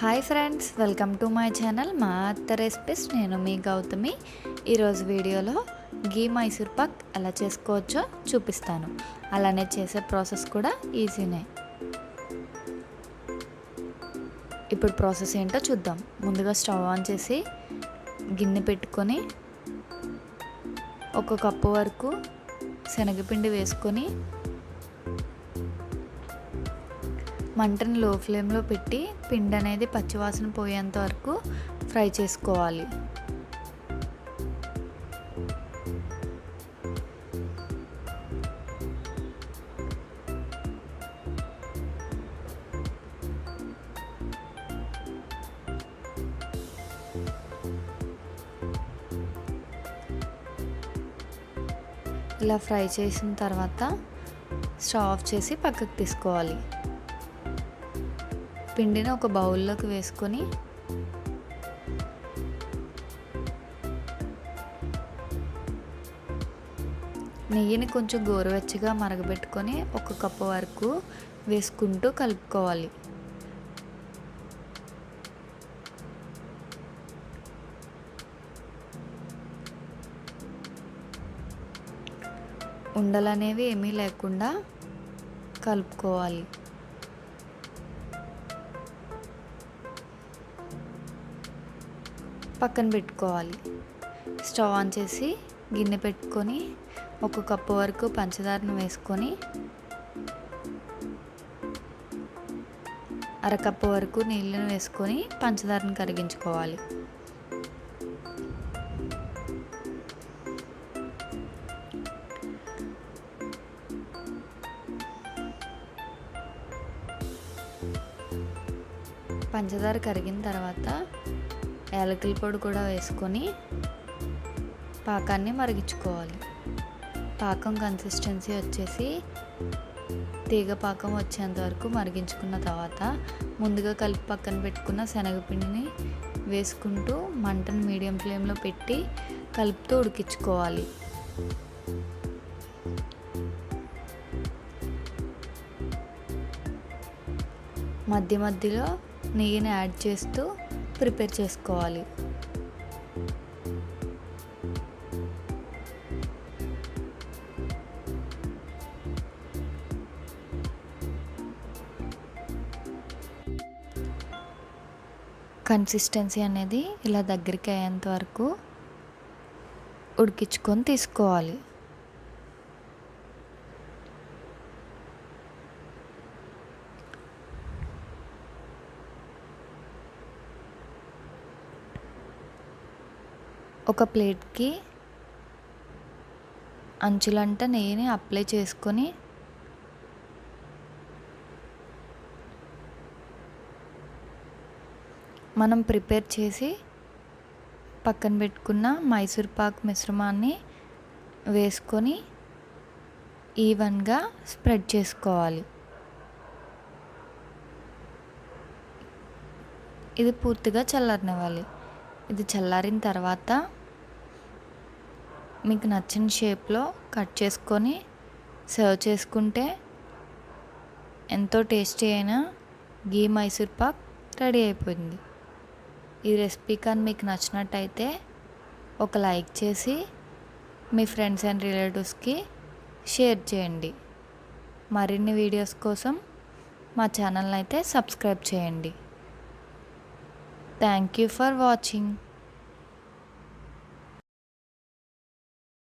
Hi friends welcome to my channel మా అత్త recipes. నేను మీ గౌతమి. ఈరోజు వీడియోలో గీ మైసూర్ పాక్ ఎలా చేసుకోవచ్చో చూపిస్తాను. అలానే చేసే ప్రాసెస్ కూడా ఈజీనే. ఇప్పుడు ప్రాసెస్ ఏంటో చూద్దాం. ముందుగా స్టవ్ ఆన్ చేసి గిన్నె పెట్టుకొని ఒక కప్పు వరకు శనగపిండి వేసుకొని మంటను లో ఫ్లేమ్లో పెట్టి పిండి అనేది పచ్చివాసన పోయేంత వరకు ఫ్రై చేసుకోవాలి. ఇలా ఫ్రై చేసిన తర్వాత స్టవ్ ఆఫ్ చేసి పక్కకు తీసుకోవాలి. పిండిని ఒక బౌల్లోకి వేసుకొని నెయ్యిని కొంచెం గోరువెచ్చగా మరగబెట్టుకొని ఒక కప్పు వరకు వేసుకుంటూ కలుపుకోవాలి. ఉండలనేవి ఏమీ లేకుండా కలుపుకోవాలి. పక్కన పెట్టుకోవాలి. స్టవ్ ఆన్ చేసి గిన్నె పెట్టుకొని ఒక కప్పు వరకు పంచదారను వేసుకొని అరకప్పు వరకు నీళ్ళను వేసుకొని పంచదారను కరిగించుకోవాలి. పంచదార కరిగిన తర్వాత యాలకుల పొడి కూడా వేసుకొని పాకాన్ని మరిగించుకోవాలి. పాకం కన్సిస్టెన్సీ వచ్చేసి తీగ పాకం వచ్చేంత వరకు మరిగించుకున్న తర్వాత ముందుగా కలిపి పక్కన పెట్టుకున్న శనగపిండిని వేసుకుంటూ మంటను మీడియం ఫ్లేమ్లో పెట్టి కలుపుతూ ఉడికించుకోవాలి. మధ్య మధ్యలో నెయ్యిని యాడ్ చేస్తూ ప్రిపేర్ చేసుకోవాలి. కన్సిస్టెన్సీ అనేది ఇలా దగ్గరికి అయ్యేంత వరకు ఉడికించుకొని తీసుకోవాలి. ఒక ప్లేట్కి అంచులంట నెయ్యిని అప్లై చేసుకొని మనం ప్రిపేర్ చేసి పక్కన పెట్టుకున్న మైసూర్ పాక్ మిశ్రమాన్ని వేసుకొని ఈవెన్గా స్ప్రెడ్ చేసుకోవాలి. ఇది పూర్తిగా చల్లారనివ్వాలి ఇది చల్లారిన తర్వాత మీకు నచ్చిన షేప్లో కట్ చేసుకొని సర్వ్ చేసుకుంటే ఎంతో టేస్టీ అయిన గీ మైసూర్ పాక్ రెడీ అయిపోయింది. ఈ రెసిపీ కానీ మీకు నచ్చినట్టయితే ఒక లైక్ చేసి మీ ఫ్రెండ్స్ అండ్ రిలేటివ్స్కి షేర్ చేయండి. మరిన్ని వీడియోస్ కోసం మా ఛానల్ని అయితే సబ్స్క్రైబ్ చేయండి. Thank you for watching.